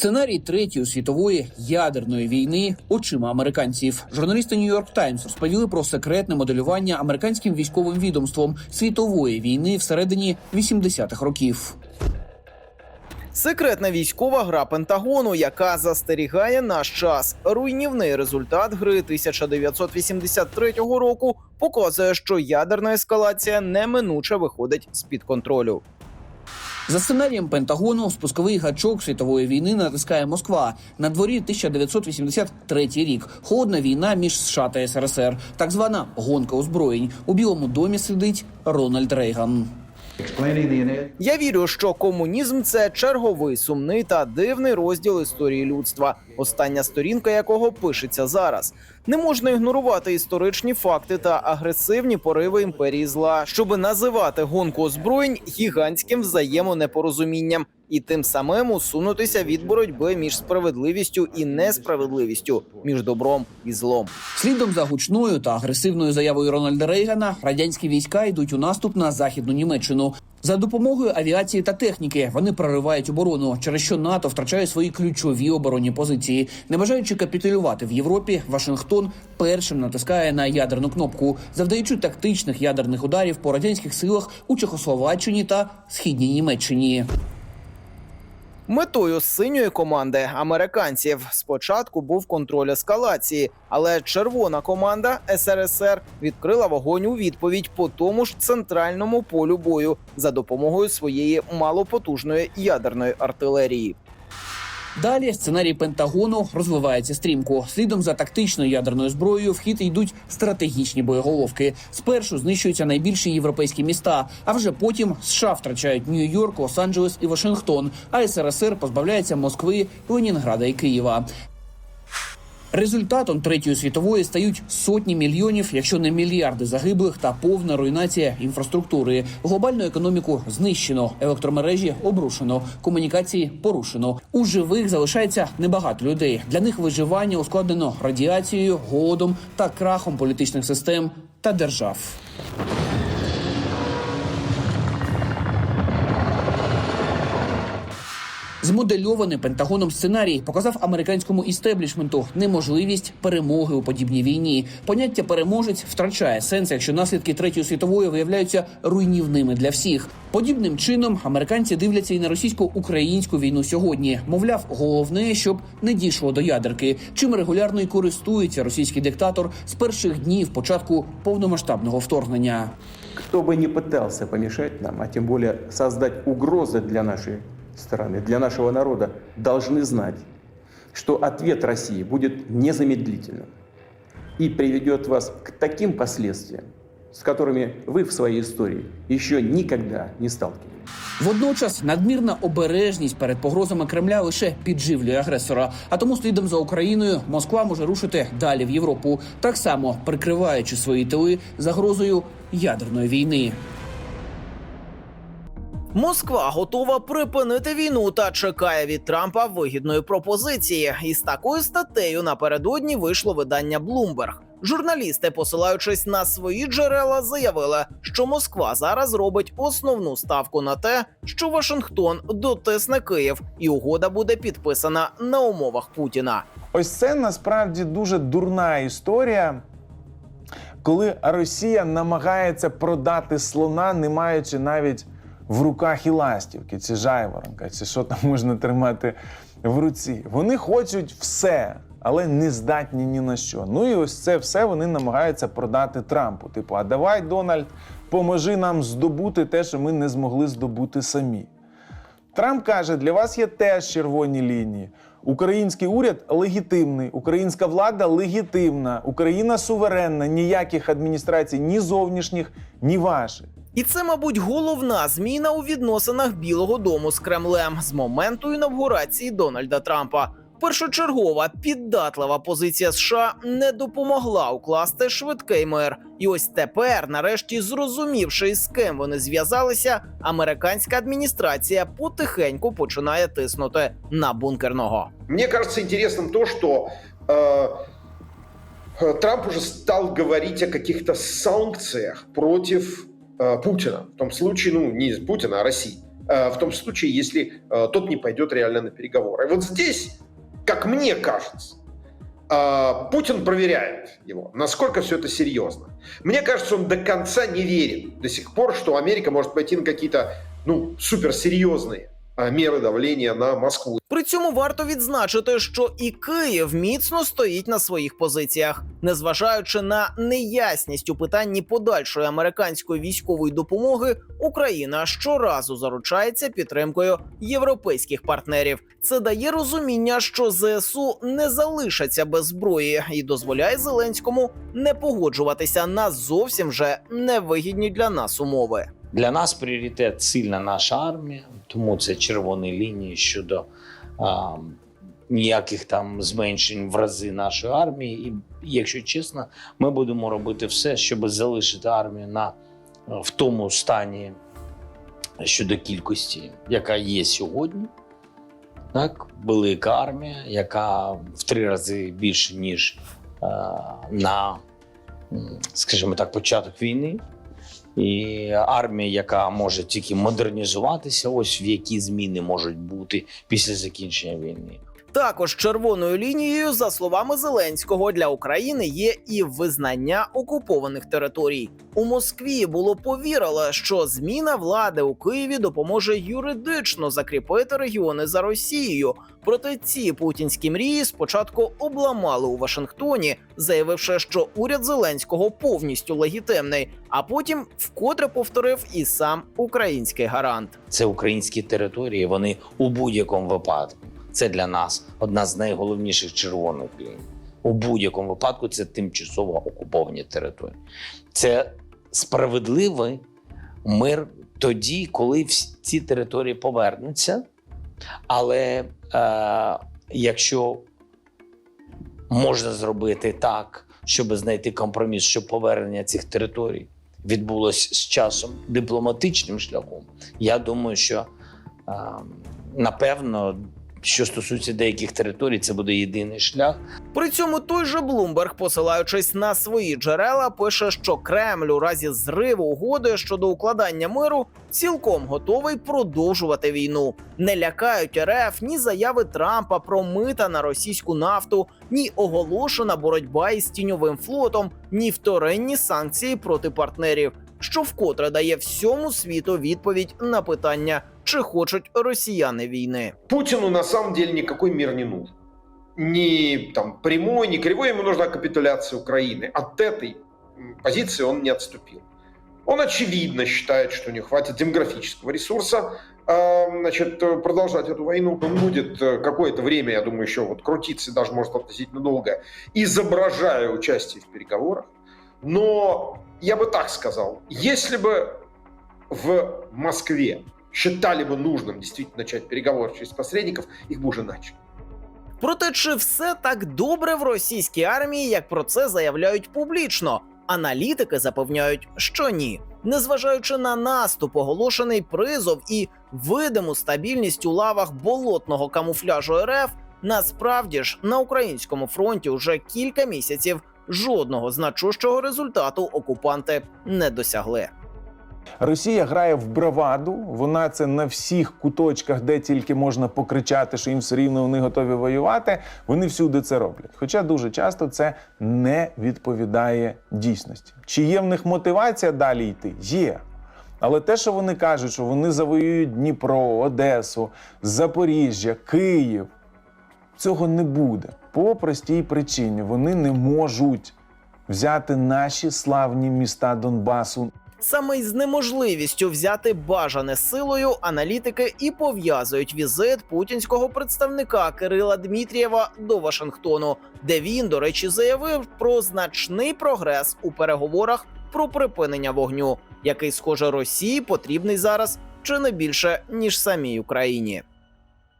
Сценарій третьої світової ядерної війни очима американців. Журналісти Нью-Йорк Таймс розповіли про секретне моделювання американським військовим відомством світової війни всередині 80-х років. Секретна військова гра Пентагону, яка застерігає наш час. Руйнівний результат гри 1983 року показує, що ядерна ескалація неминуче виходить з під контролю. За сценарієм Пентагону спусковий гачок світової війни натискає Москва. На дворі 1983 рік. Холодна війна між США та СРСР. Так звана гонка озброєнь. У Білому домі сидить Рональд Рейган. Я вірю, що комунізм це черговий сумний та дивний розділ історії людства, остання сторінка якого пишеться зараз. Не можна ігнорувати історичні факти та агресивні пориви імперії зла, щоби називати гонку озброєнь гігантським взаємонепорозумінням і тим самим усунутися від боротьби між справедливістю і несправедливістю, між добром і злом. Слідом за гучною та агресивною заявою Рональда Рейгана радянські війська йдуть у наступ на західну Німеччину. За допомогою авіації та техніки вони проривають оборону, через що НАТО втрачає свої ключові оборонні позиції. Не бажаючи капітулювати в Європі, Вашингтон першим натискає на ядерну кнопку, завдаючи тактичних ядерних ударів по радянських силах у Чехословаччині та східній Німеччині. Метою синьої команди американців спочатку був контроль ескалації, але червона команда СРСР відкрила вогонь у відповідь по тому ж центральному полю бою за допомогою своєї малопотужної ядерної артилерії. Далі сценарій Пентагону розвивається стрімко. Слідом за тактичною ядерною зброєю в хід йдуть стратегічні боєголовки. Спершу знищуються найбільші європейські міста, а вже потім США втрачають Нью-Йорк, Лос-Анджелес і Вашингтон. А СРСР позбавляється Москви, Ленінграда і Києва. Результатом третьої світової стають сотні мільйонів, якщо не мільярди загиблих та повна руйнація інфраструктури. Глобальну економіку знищено, електромережі обрушено, комунікації порушено. У живих залишається небагато людей. Для них виживання ускладнено радіацією, голодом та крахом політичних систем та держав. Змодельований Пентагоном сценарій показав американському істеблішменту неможливість перемоги у подібній війні. Поняття переможець втрачає сенс, якщо наслідки третьої світової виявляються руйнівними для всіх. Подібним чином американці дивляться і на російсько-українську війну сьогодні. Мовляв, головне, щоб не дійшло до ядерки. Чим регулярно і користується російський диктатор з перших днів початку повномасштабного вторгнення. Кто бы ни пытался помешать нам, а тем более создать угрозы для нашей страны, для нашего народа, должны знать, что ответ России будет незамедлительным и приведет вас к таким последствиям, с которыми вы в своей истории еще никогда не сталкивались. Водночас надмірна обережність перед погрозами Кремля лише підживлює агресора. А тому слідом за Україною Москва може рушити далі в Європу, так само прикриваючи свої тили загрозою ядерної війни. Москва готова припинити війну та чекає від Трампа вигідної пропозиції. І з такою статтею напередодні вийшло видання Bloomberg. Журналісти, посилаючись на свої джерела, заявили, що Москва зараз робить основну ставку на те, що Вашингтон дотисне Київ, і угода буде підписана на умовах Путіна. Ось це насправді дуже дурна історія, коли Росія намагається продати слона, не маючи навіть в руках і ластівки, чи жайворонка, чи що там можна тримати в руці. Вони хочуть все, але не здатні ні на що. Ну і ось це все вони намагаються продати Трампу. Типу, а давай, Дональд, поможи нам здобути те, що ми не змогли здобути самі. Трамп каже, для вас є теж червоні лінії. Український уряд легітимний, українська влада легітимна, Україна суверенна, ніяких адміністрацій, ні зовнішніх, ні ваших. І це, мабуть, головна зміна у відносинах Білого Дому з Кремлем з моменту інавгурації Дональда Трампа. Першочергова піддатлива позиція США не допомогла укласти швидкий мир. І ось тепер, нарешті, зрозумівши, з ким вони зв'язалися, американська адміністрація потихеньку починає тиснути на бункерного. Мне кажется интересным то, что э, э, Трамп уже стал говорить о каких-то санкциях против э, Путина. В том случае, ну, не Путина, а России. э, в том случае, если э, тот не пойдет реально на переговоры. Вот здесь, как мне кажется, э, Путин проверяет его, насколько все это серьезно. Мне кажется, он до конца не верит до сих пор, что Америка может пойти на какие-то ну, суперсерьезные меры давления на Москву. При цьому варто відзначити, що і Київ міцно стоїть на своїх позиціях, незважаючи на неясність у питанні подальшої американської військової допомоги, Україна щоразу заручається підтримкою європейських партнерів. Це дає розуміння, що ЗСУ не залишаться без зброї і дозволяє Зеленському не погоджуватися на зовсім вже невигідні для нас умови. Для нас пріоритет сильна наша армія, тому це червоні лінії щодо а, ніяких там зменшень в рази нашої армії. І якщо чесно, ми будемо робити все, щоб залишити армію на в тому стані щодо кількості, яка є сьогодні. Так, велика армія, яка в три рази більше, ніж е, на, скажімо так, початок війни. І армія, яка може тільки модернізуватися, ось в які зміни можуть бути після закінчення війни. Також червоною лінією, за словами Зеленського, для України є і визнання окупованих територій. У Москві було повірило, що зміна влади у Києві допоможе юридично закріпити регіони за Росією. Проте ці путінські мрії спочатку обламали у Вашингтоні, заявивши, що уряд Зеленського повністю легітимний, а потім вкотре повторив і сам український гарант. Це українські території. Вони у будь-якому випадку. Це для нас одна з найголовніших червоних ліній. У будь-якому випадку це тимчасово окуповані території. Це справедливий мир тоді, коли всі ці території повернуться. Але е, якщо можна зробити так, щоб знайти компроміс, щоб повернення цих територій відбулося з часом дипломатичним шляхом, я думаю, що е, напевно, що стосується деяких територій, це буде єдиний шлях. При цьому той же Блумберг, посилаючись на свої джерела, пише, що Кремль у разі зриву угоди щодо укладання миру цілком готовий продовжувати війну. Не лякають РФ ні заяви Трампа про мита на російську нафту, ні оголошена боротьба із тіньовим флотом, ні вторинні санкції проти партнерів, що вкотре дає всьому світу відповідь на питання, чи хочуть росіяни війни. Путину на самом деле никакой мир не нужен. Ни там, прямой, ни кривой, ему нужна капитуляция Украины. От этой м, позиции он не отступил. Он очевидно считает, что не хватит демографического ресурса э, значит, э, продолжать эту войну. Он будет э, какое-то время, я думаю, еще вот крутиться, даже может относительно долго, изображая участие в переговорах. Но я бы так сказал, если бы в Москве считали бы нужным действительно начать переговоры через посредников, их бы уже начали. Проте чи все так добре в російській армії, як про це заявляють публічно? Аналітики запевняють, що ні. Незважаючи на наступ, оголошений призов і видиму стабільність у лавах болотного камуфляжу РФ, насправді ж на українському фронті вже кілька місяців жодного значущого результату окупанти не досягли. Росія грає в браваду. Вона це на всіх куточках, де тільки можна покричати, що їм все рівно вони готові воювати. Вони всюди це роблять. Хоча дуже часто це не відповідає дійсності. Чи є в них мотивація далі йти? Є. Але те, що вони кажуть, що вони завоюють Дніпро, Одесу, Запоріжжя, Київ, цього не буде. По простій причині вони не можуть взяти наші славні міста Донбасу Саме із неможливістю взяти бажане силою аналітики і пов'язують візит путінського представника Кирила Дмитрієва до Вашингтону, де він, до речі, заявив про значний прогрес у переговорах про припинення вогню, який, схоже, Росії потрібний зараз чи не більше ніж самій Україні.